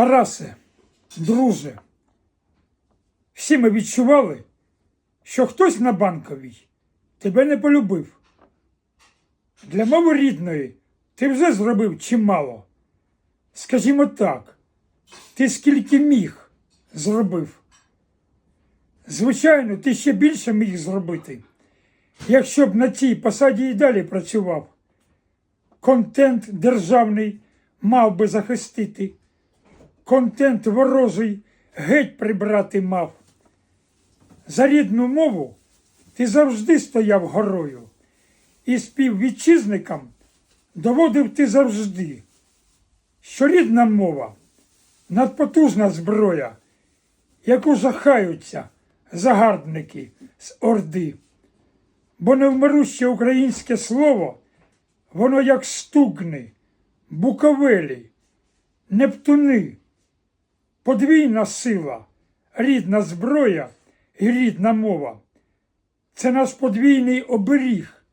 Тарасе, друже, всі ми відчували, що хтось на банковій тебе не полюбив. Для мови рідної ти вже зробив чимало. Скажімо так, ти скільки міг зробив. Звичайно, ти ще більше міг зробити, якщо б на цій посаді і далі працював. Контент державний мав би захистити, контент ворожий геть прибрати мав. За рідну мову ти завжди стояв горою, і співвітчизникам доводив ти завжди, що рідна мова надпотужна зброя, яку жахаються загарбники з Орди. Бо невмируще українське слово, воно як стугни, буковелі, нептуни, подвійна сила, рідна зброя і рідна мова. Це наш подвійний оберіг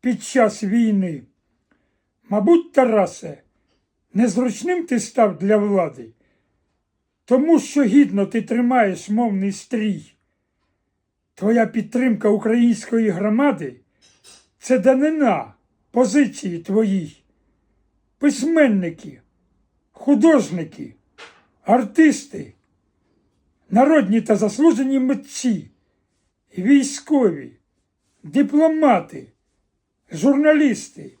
під час війни. Мабуть, Тарасе, незручним ти став для влади, тому що гідно ти тримаєш мовний стрій. Твоя підтримка української громади це данина позиції твоїй. Письменники, художники, артисти, народні та заслужені митці, військові, дипломати, журналісти,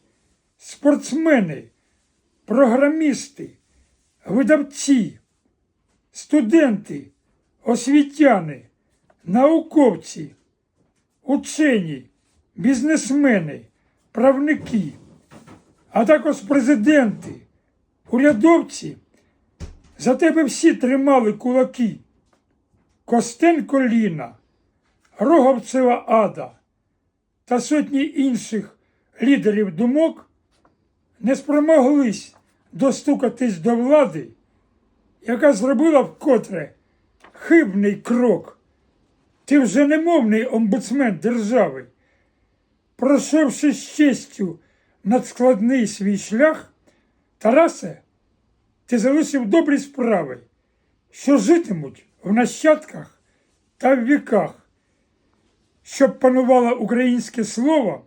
спортсмени, програмісти, видавці, студенти, освітяни, науковці, учені, бізнесмени, правники, а також президенти, урядовці. За тебе всі тримали кулаки. Костенко Ліна, Роговцева Ада та сотні інших лідерів думок не спромоглись достукатись до влади, яка зробила вкотре хибний крок. Ти вже не мовний омбудсмен держави. Пройшовши з честю надскладний свій шлях, Тарасе, ти залишив добрі справи, що житимуть в нащадках та в віках. Щоб панувало українське слово,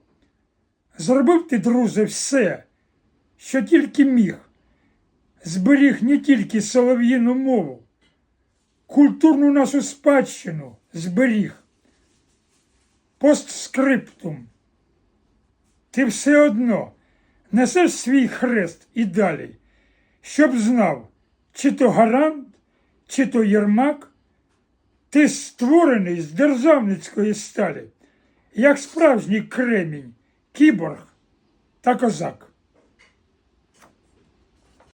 зробив ти, друже, все, що тільки міг, зберіг не тільки солов'їну мову, культурну нашу спадщину зберіг. Постскриптум. Ти все одно несеш свій хрест і далі, щоб знав, чи то гарант, чи то єрмак, ти створений з державницької сталі, як справжній кремінь, кіборг та козак.